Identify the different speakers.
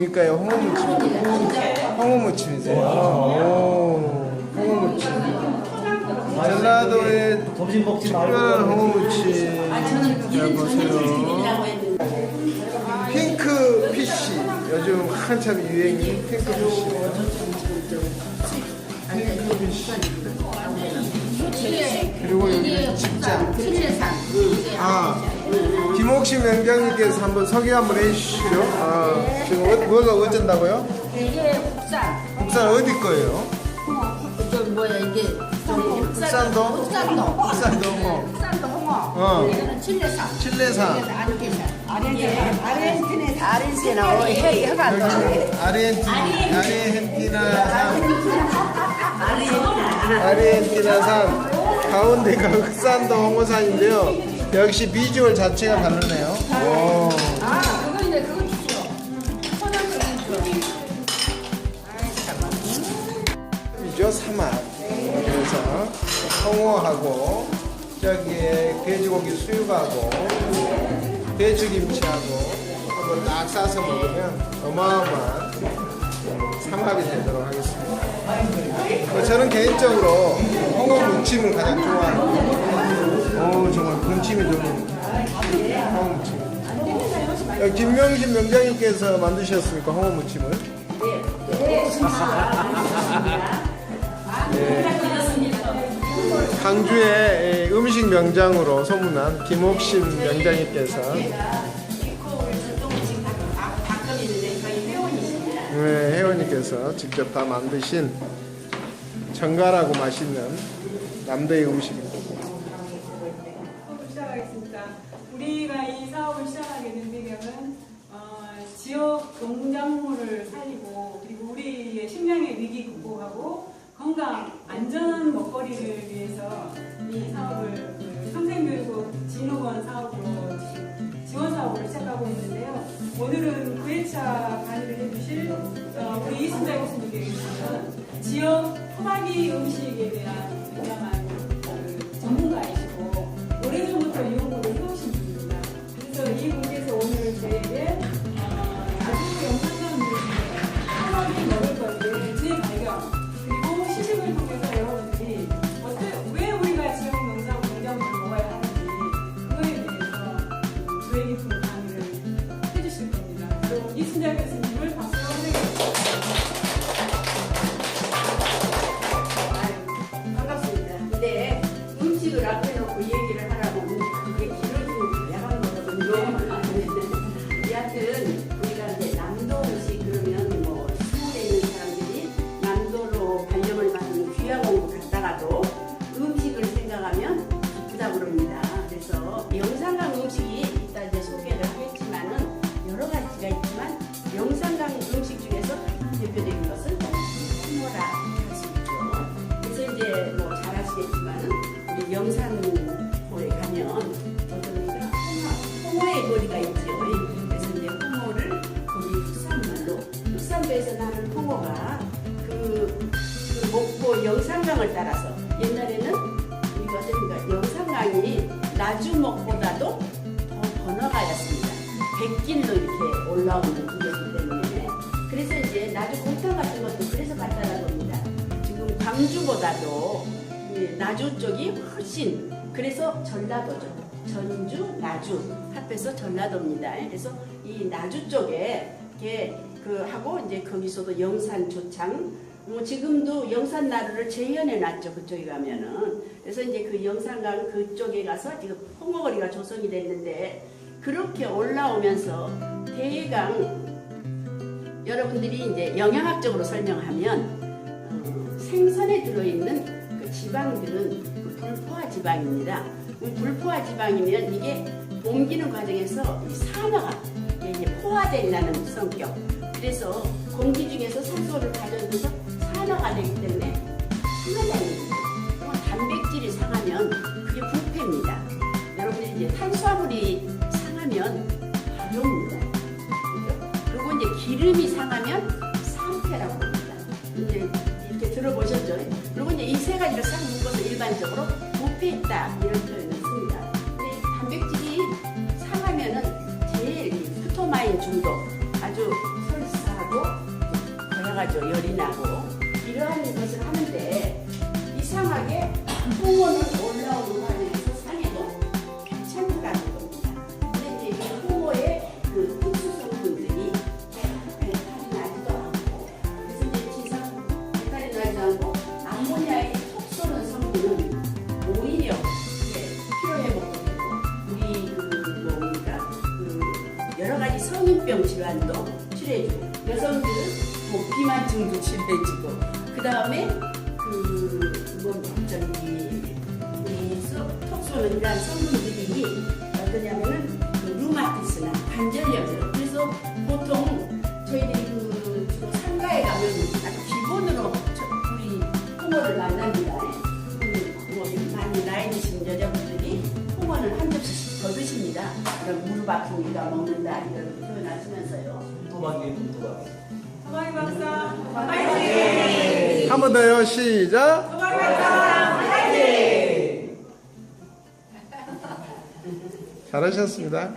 Speaker 1: 그러니까요 홍어무침 홍어무침이세요? 오 홍어무침. 전라도의
Speaker 2: 점심 먹지
Speaker 1: 특별한 홍어무침 자 보세요. 핑크 피쉬. 요즘 한참 유행인 핑크 피쉬 핑크 피쉬 그리고 여기는 집장 아 김옥신 명장님께서 한번 소개 한번 해주시죠 아 지금 어, 뭐가 어쩐다고요?
Speaker 3: 이게 국산.
Speaker 1: 국산 어디 거예요?
Speaker 3: 저 뭐야 이게
Speaker 1: 국산도?
Speaker 3: 국산도.
Speaker 1: 국산도 홍어
Speaker 3: 국산도 홍어.
Speaker 1: 어.
Speaker 3: 이거는 칠레산.
Speaker 1: 칠레산
Speaker 3: 이거는 아르케산. 아르헨티나 아르헨티나 어, 해 해가 안 나네.
Speaker 1: 아르헨티나 아르헨티나산 아르헨티나산 가운데가 흑산도 홍어산인데요 역시 비주얼 자체가 다르네요 오.
Speaker 3: 아 그거 이제 그거 주죠. 포장적인 거.
Speaker 1: 이죠 사막 그래서 홍어하고 저기에 돼지고기 수육하고 배추김치하고 한번 딱 싸서 먹으면 어마어마한 삼합이 되도록 하겠습니다. 어, 저는 개인적으로 홍어 무침을 가장 좋아합니다. 오 정말 군침이 도는 홍어 무침. 어, 김명신 명장님께서 만드셨습니까 홍어 무침을? 강주의 예, 음식 명장으로 소문난 김옥신 명장님께서 네, 회원님께서 직접 다 만드신 정갈하고 맛있는 남대의 음식입니다.
Speaker 4: 시작하겠습니다. 우리가 이 사업을 시작하게 된 배경은 어, 지역 농작물을 살리고 그리고 우리의 식량의 위기 극복하고 건강 안전한 먹거리를 위해서 이 사업을 그 평생교육원 진흥원 사업으로 지원 사업을 시작하고 있는데요. 오늘은 9회차 강의를 해주실 어, 우리 이순자 교수님께서는 지역 토박이 음식에 대한 유명한 그 전문가이시고 오래전부터 이 연구를 해오신 분입니다. 그래서 이 분께서 오늘 저에게 그리 우리
Speaker 5: 영산호에 가면 저희가 홍어, 홍어의 거리가 있죠. 그래서 이제 홍어를 거기 흑산말로 흑산도에서 나는 홍어가 그, 그 목포 영산강을 따라서 옛날에는 이것은 영산강이 나주목보다도 더 번화가였습니다. 백길로 이렇게 올라오는 구조이기 때문에 그래서 이제 나주 곰탕 같은 것도 그래서 발달한 겁니다. 지금 광주보다도 이 나주 쪽이 훨씬 그래서 전라도죠. 전주, 나주 합해서 전라도입니다. 그래서 이 나주 쪽에 이렇게 그 하고 이제 거기서도 영산 조창 뭐 지금도 영산 나루를 재현해 놨죠 그쪽에 가면은 그래서 이제 그 영산강 그쪽에 가서 지금 홍어거리가 조성이 됐는데 그렇게 올라오면서 대강 여러분들이 이제 영양학적으로 설명하면 어, 생선에 들어있는 그 지방들은 그 불포화 지방입니다. 그 불포화 지방이면 이게 옮기는 과정에서 이 산화가 이게 포화되려는 성격. 그래서 공기 중에서 산소를 가져줘서 산화가 되기 때문에 상하다는 거예요. 단백질이 상하면 그게 부패입니다. 여러분들이 이제 탄수화물이 상하면. 그죠? 그리고 이제 기름이 상하면 가지를 싹 묶어서 일반적으로 부패했다 이런 표현을 씁니다. 근데 이 단백질이 상하면은 제일 이 프토마인 중독 아주 설사 나가죠. 열이 나고. 이러한 것을 하는데 이상하게 홍어는 올라오는 과정에 성인병 질환도 치료해주고 여성들은 뭐 비만증도 치료해주고 그 다음에 그뭐 저기 우리 톡 쏘는 이런 성분들이 어떠냐면은 그 루마티스나 관절염 그래서 보통 저희들이 그 주로 상가에 가면 아주 기본으로 저- 우리 홍어를 만납니다. 그, 뭐 많이 나이 드신 여자분들이 홍어를 한 접시씩 더 드십니다. 그럼 무릎 아프니까 먹는다 이런
Speaker 1: 한 번 더요. 시작. 잘하셨습니다.